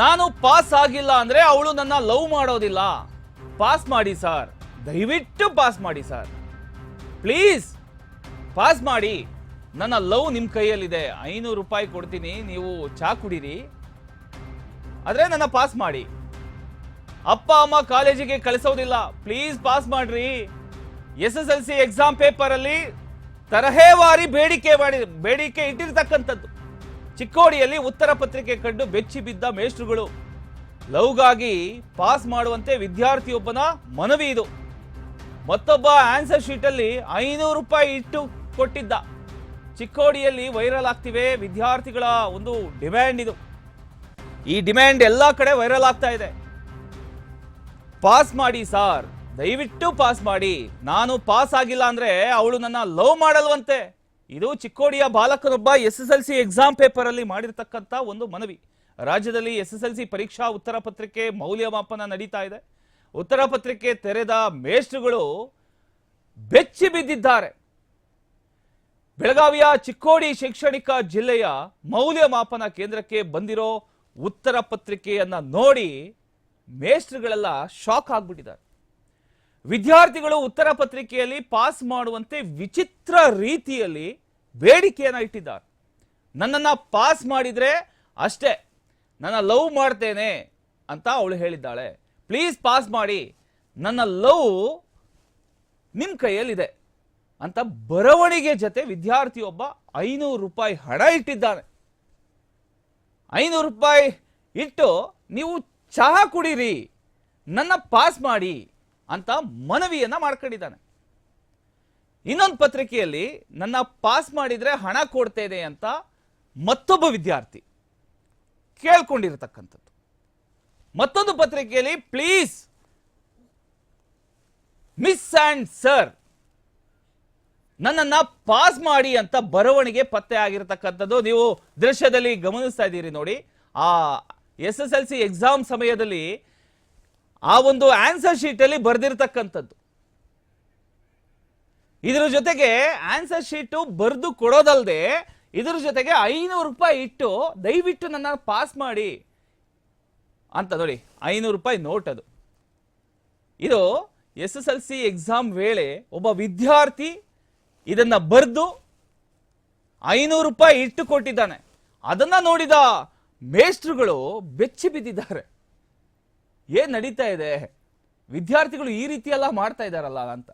ನಾನು ಪಾಸ್ ಆಗಿಲ್ಲ ಅಂದ್ರೆ ಅವಳು ನನ್ನ ಲವ್ ಮಾಡೋದಿಲ್ಲ. ಪಾಸ್ ಮಾಡಿ ಸರ್. ದಯವಿಟ್ಟು ಪಾಸ್ ಮಾಡಿ ಸರ್. ಪ್ಲೀಸ್, ಪಾಸ್ ಮಾಡಿ. ನನ್ನ ಲವ್ ನಿಮ್ಮ ಕೈಯಲ್ಲಿದೆ. ಐನೂರು ರೂಪಾಯಿ ಕೊಡ್ತೀನಿ, ನೀವು ಚಾ ಕುಡೀರಿ. ಆದರೆ ನನ್ನ ಪಾಸ್ ಮಾಡಿ. ಅಪ್ಪ, ಅಮ್ಮ ಕಾಲೇಜಿಗೆ ಕಳಿಸೋದಿಲ್ಲ. ಪ್ಲೀಸ್, ಪಾಸ್ ಮಾಡ್ರಿ. S S L C exam paper ಅಲ್ಲಿ ತರಹೇವಾರಿ ಬೇಡಿಕೆ ಮಾಡಿ, ಬೇಡಿಕೆ ಇಟ್ಟಿರ್ತಕ್ಕಂಥದ್ದು. ಚಿಕ್ಕೋಡಿಯಲ್ಲಿ ಉತ್ತರ ಪತ್ರಿಕೆ ಕಂಡು ಬೆಚ್ಚಿ ಬಿದ್ದ ಮೇಷ್ಟ್ರುಗಳು. ಲವ್ಗಾಗಿ ಪಾಸ್ ಮಾಡುವಂತೆ ವಿದ್ಯಾರ್ಥಿಯೊಬ್ಬನ ಮನವಿ ಇದು. ಮತ್ತೊಬ್ಬ ಆನ್ಸರ್ ಶೀಟ್ ಅಲ್ಲಿ ಐನೂರು ರೂಪಾಯಿ ಇಟ್ಟು ಕೊಟ್ಟಿದ್ದ. ಚಿಕ್ಕೋಡಿಯಲ್ಲಿ ವೈರಲ್ ಆಗ್ತಿವೆ ವಿದ್ಯಾರ್ಥಿಗಳ ಒಂದು ಡಿಮ್ಯಾಂಡ್ ಇದು. ಈ ಡಿಮ್ಯಾಂಡ್ ಎಲ್ಲ ಕಡೆ ವೈರಲ್ ಆಗ್ತಾ ಇದೆ. ಪಾಸ್ ಮಾಡಿ ಸಾರ್, ದಯವಿಟ್ಟು ಪಾಸ್ ಮಾಡಿ. ನಾನು ಪಾಸ್ ಆಗಿಲ್ಲ ಅಂದ್ರೆ ಅವಳು ನನ್ನ ಲವ್ ಮಾಡಲ್ವಂತೆ. ಇದು ಚಿಕ್ಕೋಡಿಯ ಬಾಲಕನೊಬ್ಬ S S L C exam paper ಅಲ್ಲಿ ಮಾಡಿರ್ತಕ್ಕಂಥ ಒಂದು ಮನವಿ. ರಾಜ್ಯದಲ್ಲಿ ಎಸ್ ಎಸ್ ಎಲ್ ಸಿ ಪರೀಕ್ಷಾ ಉತ್ತರ ಪತ್ರಿಕೆ ಮೌಲ್ಯಮಾಪನ ನಡೀತಾ ಇದೆ. ಉತ್ತರ ಪತ್ರಿಕೆ ತೆರೆದ ಮೇಷ್ಟ್ರುಗಳು ಬೆಚ್ಚಿ ಬಿದ್ದಿದ್ದಾರೆ. ಬೆಳಗಾವಿಯ ಚಿಕ್ಕೋಡಿ ಶೈಕ್ಷಣಿಕ ಜಿಲ್ಲೆಯ ಮೌಲ್ಯಮಾಪನ ಕೇಂದ್ರಕ್ಕೆ ಬಂದಿರೋ ಉತ್ತರ ಪತ್ರಿಕೆಯನ್ನ ನೋಡಿ ಮೇಷ್ಟ್ರುಗಳೆಲ್ಲ ಶಾಕ್ ಆಗ್ಬಿಟ್ಟಿದ್ದಾರೆ. ವಿದ್ಯಾರ್ಥಿಗಳು ಉತ್ತರ ಪತ್ರಿಕೆಯಲ್ಲಿ ಪಾಸ್ ಮಾಡುವಂತೆ ವಿಚಿತ್ರ ರೀತಿಯಲ್ಲಿ ಬೇಡಿಕೆಯನ್ನು ಇಟ್ಟಿದ್ದಾರೆ. ನನ್ನನ್ನು ಪಾಸ್ ಮಾಡಿದರೆ ಅಷ್ಟೇ, ನನ್ನ ಲವ್ ಮಾಡ್ತೇನೆ ಅಂತ ಅವಳು ಹೇಳಿದ್ದಾಳೆ. ಪ್ಲೀಸ್ ಪಾಸ್ ಮಾಡಿ, ನನ್ನ ಲವ್ ನಿಮ್ಮ ಕೈಯಲ್ಲಿದೆ ಅಂತ ಬರವಣಿಗೆ ಜೊತೆ ವಿದ್ಯಾರ್ಥಿಯೊಬ್ಬ ಐನೂರು ರೂಪಾಯಿ ಹಣ ಇಟ್ಟಿದ್ದಾನೆ. ಐನೂರು ರೂಪಾಯಿ ಇಟ್ಟು ನೀವು ಚಹಾ ಕುಡೀರಿ, ನನ್ನ ಪಾಸ್ ಮಾಡಿ ಅಂತ ಮನವಿಯನ್ನ ಮಾಡ್ಕೊಂಡಿದ್ದಾನೆ. ಇನ್ನೊಂದು ಪತ್ರಿಕೆಯಲ್ಲಿ ನನ್ನ ಪಾಸ್ ಮಾಡಿದ್ರೆ ಹಣ ಕೊಡ್ತೇನೆ ಅಂತ ಮತ್ತೊಬ್ಬ ವಿದ್ಯಾರ್ಥಿ ಕೇಳ್ಕೊಂಡಿರತಕ್ಕಂಥದ್ದು. ಮತ್ತೊಂದು ಪತ್ರಿಕೆಯಲ್ಲಿ ಪ್ಲೀಸ್ ಮಿಸ್ ಆ್ಯಂಡ್ ಸರ್ ನನ್ನನ್ನ ಪಾಸ್ ಮಾಡಿ ಅಂತ ಬರವಣಿಗೆ ಪತ್ತೆ ಆಗಿರತಕ್ಕಂಥದ್ದು ನೀವು ದೃಶ್ಯದಲ್ಲಿ ಗಮನಿಸ್ತಾ ಇದ್ದೀರಿ ನೋಡಿ. ಆ S S L C exam ಸಮಯದಲ್ಲಿ ಆ ಒಂದು ಆನ್ಸರ್ ಶೀಟ್ ಅಲ್ಲಿ ಬರೆದಿರ್ತಕ್ಕಂಥದ್ದು. ಇದ್ರ ಜೊತೆಗೆ ಆನ್ಸರ್ ಶೀಟು ಬರೆದು ಕೊಡೋದಲ್ಲದೆ ಇದ್ರ ಜೊತೆಗೆ ಐನೂರು ರೂಪಾಯಿ ಇಟ್ಟು ದಯವಿಟ್ಟು ನನ್ನ ಪಾಸ್ ಮಾಡಿ. ಅಂತ ನೋಡಿ, ಐನೂರು ರೂಪಾಯಿ ನೋಟ್ ಅದು. ಇದು S S L C exam ವೇಳೆ ಒಬ್ಬ ವಿದ್ಯಾರ್ಥಿ ಇದನ್ನ ಬರೆದು ಐನೂರು ರೂಪಾಯಿ ಇಟ್ಟು ಕೊಟ್ಟಿದ್ದಾನೆ. ಅದನ್ನ ನೋಡಿದ ಮೇಸ್ಟ್ರುಗಳು ಬೆಚ್ಚಿ ಬಿದ್ದಿದ್ದಾರೆ. ಏನ್ ನಡೀತಾ ಇದೆ? ವಿದ್ಯಾರ್ಥಿಗಳು ಈ ರೀತಿ ಎಲ್ಲ ಮಾಡ್ತಾ ಇದಾರಲ್ಲ ಅಂತ.